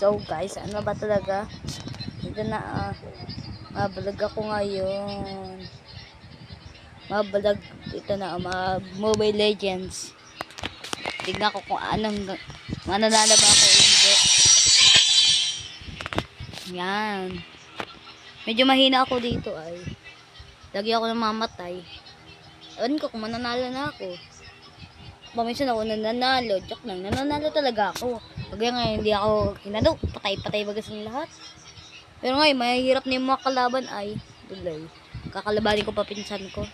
So guys, ano ba talaga? Dito na ah. Mabalag ako ngayon. Mabalag ito na ah, Mobile Legends. Tignan ko kung anong mananalo ba ako hindi. Yan. Medyo mahina ako dito ay. Lagi ako namamatay. Ewan ko kung mananalo na ako. Paminsan ako nananalo. Joke lang. Nananalo talaga ako. Pag ngayon hindi ako hinalo. Patay-patay bagas ng lahat. Pero ngayon, mahihirap na yung mga kalaban ay. Dulay. Kakalabanin ko pa pinsan ko.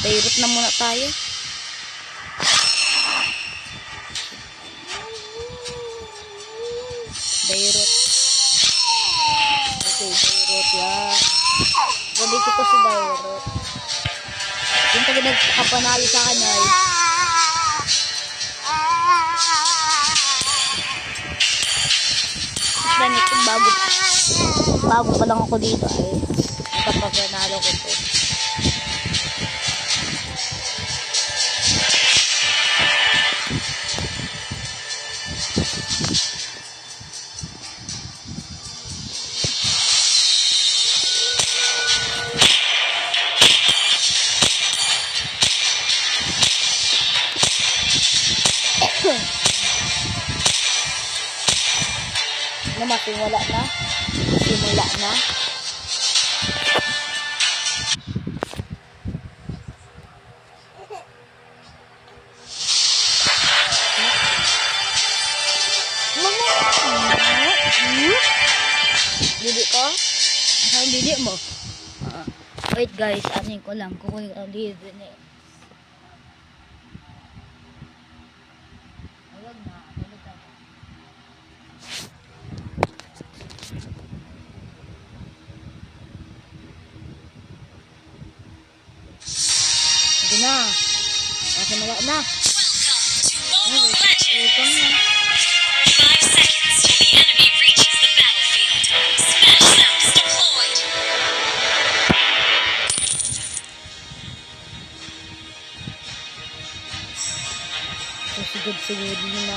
Beirut na muna tayo. Beirut. Okay, Beirut yan. Gabisi ko si Beirut. Yung taga nagkapanalo sa akin ay Ganit yung bago bago pa lang ako dito ay nakapaganalo ko to. Na masimula na. Simula na. Didi ko? Saan didi mo? Ah, wait guys, anin ko lang. Kukunin ko ang didi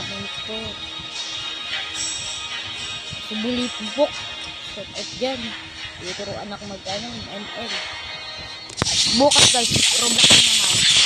Susigod-sigod din natin ito. Subuli pupok. Set out dyan. Ituruan ako mag-ano, ML. Bukas guys, Roblox na naman.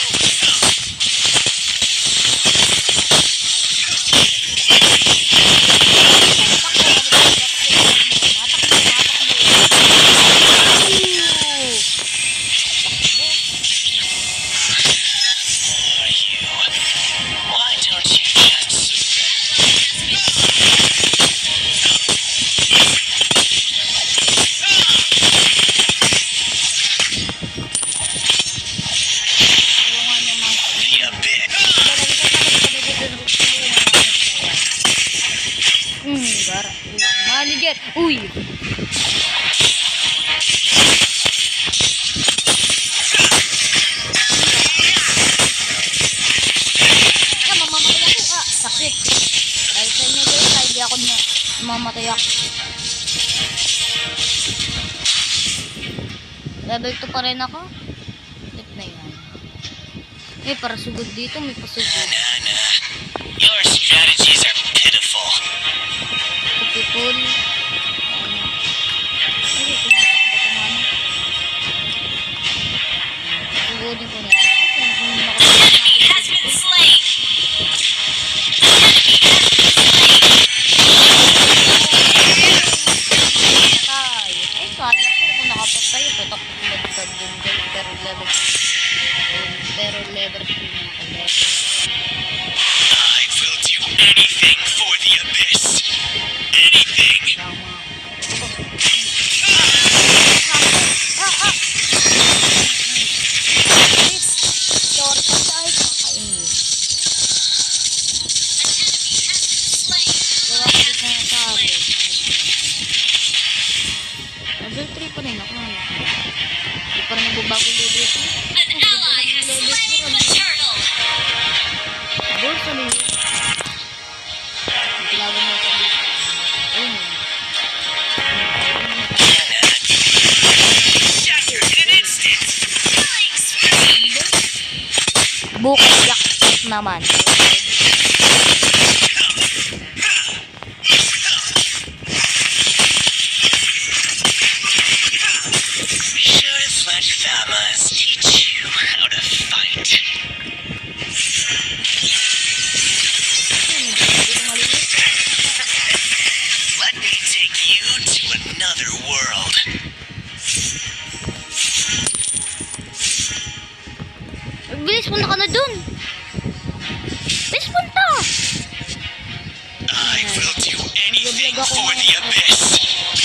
Dahil sa inyo guys, ah, hindi ako na mamamatay ako. Level 2 pa rin ako. Tip na yan. Eh, para sugod dito, may pasugod. Your strategies are pitiful. Ay, na. Sugodin ko na. Has been slain. Book jackpot naman. For the abyss.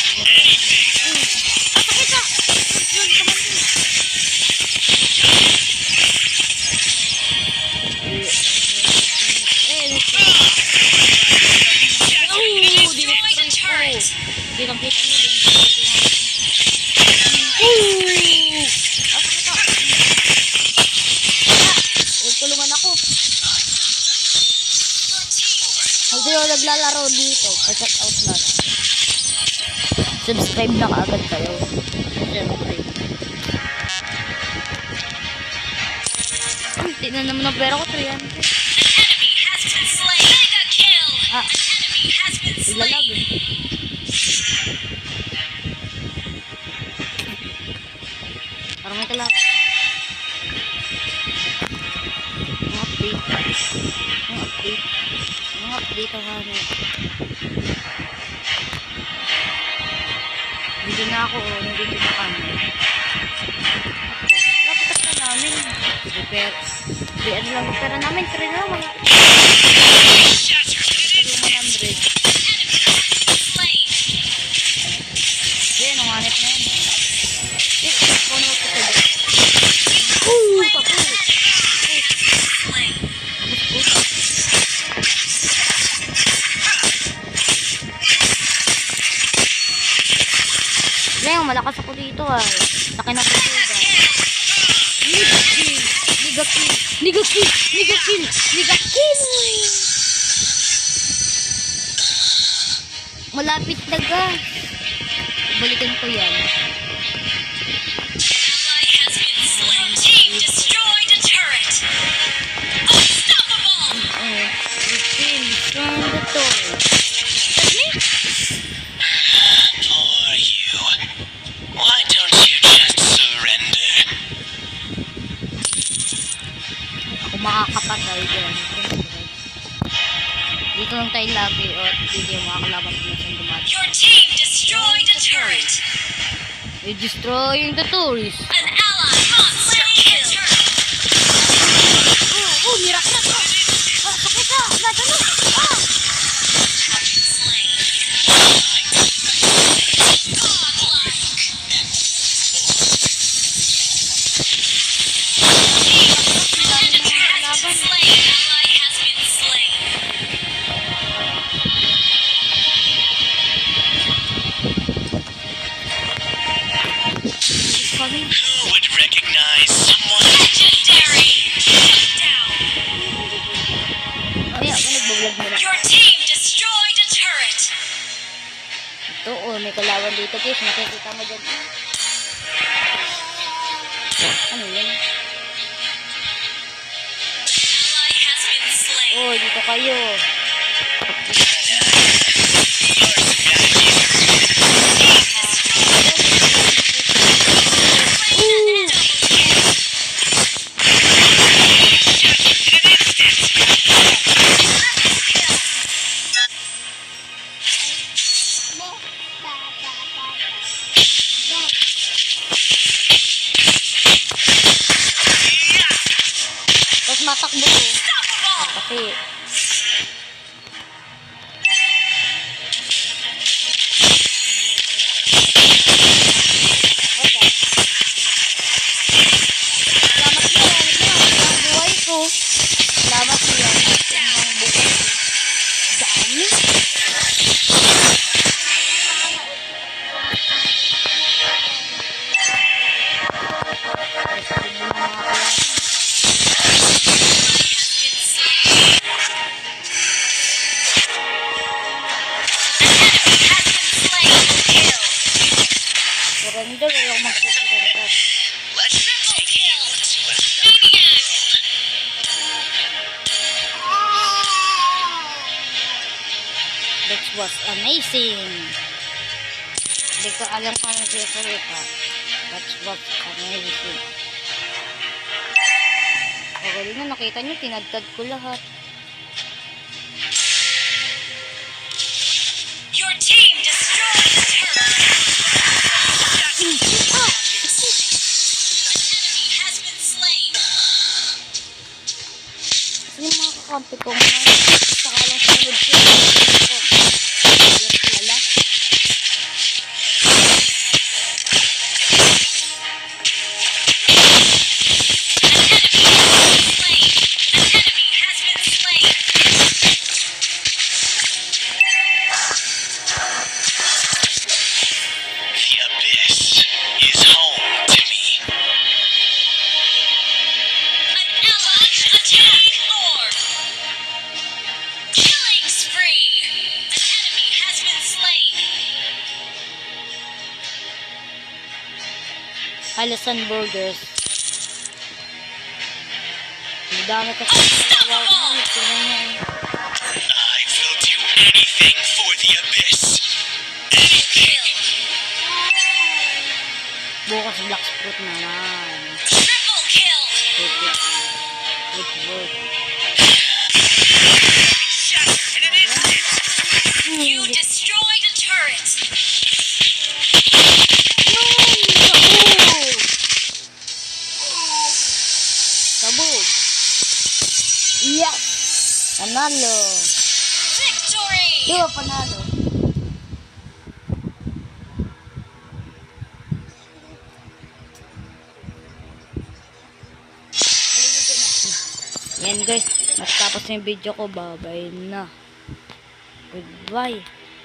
Kasi yung naglalaro dito, pa-check out na. Subscribe na kaagad kayo. Siyempre. Hindi na naman ang pera ko, 300. An enemy has been slain. Mega kill. Ah, ilalag eh. Parang may kalag. Update. Update. Update ang ano. Dito na ako, oh. Nandito na kami. Lapit na namin. Repair. Di ano lang ang pera namin. Try na lang. Wala. Liga kill. Liga kill. Liga kill. Liga kill. Malapit na guys. Balikan ko yan. Makakapatay dyan. Dito lang tayo lagi o at dito yung mga kalaban ko na dumating. Your team destroyed a turret. We're destroying the tourists. An ally monster would recognize someone? Legendary. Shut down. Mamaya, ako nagbablog mo lang. Your team destroyed a turret. Ito, oh, may kalaban dito, guys. Nakikita mo dyan. Ano yan? Ally has been. Oh, dito kayo. Matakbo ko. Kasi, was amazing. Hindi ko alam kung ano siya salita. That was amazing. Okay na, nakita niyo, tinadtad ko lahat. Your team destroyed the turret. Ah! An enemy has been slain. Yung mga kakampi ko nga, saka lang sunod ko. Alisan Burgers. Ang dami kasi mo. Tingnan mo. I will do anything for the abyss. Anything. Bukas Black Fruit naman. Yes! Panalo! Victory. Di ba panalo? Yan guys, matapos na yung video ko, babay na. Goodbye.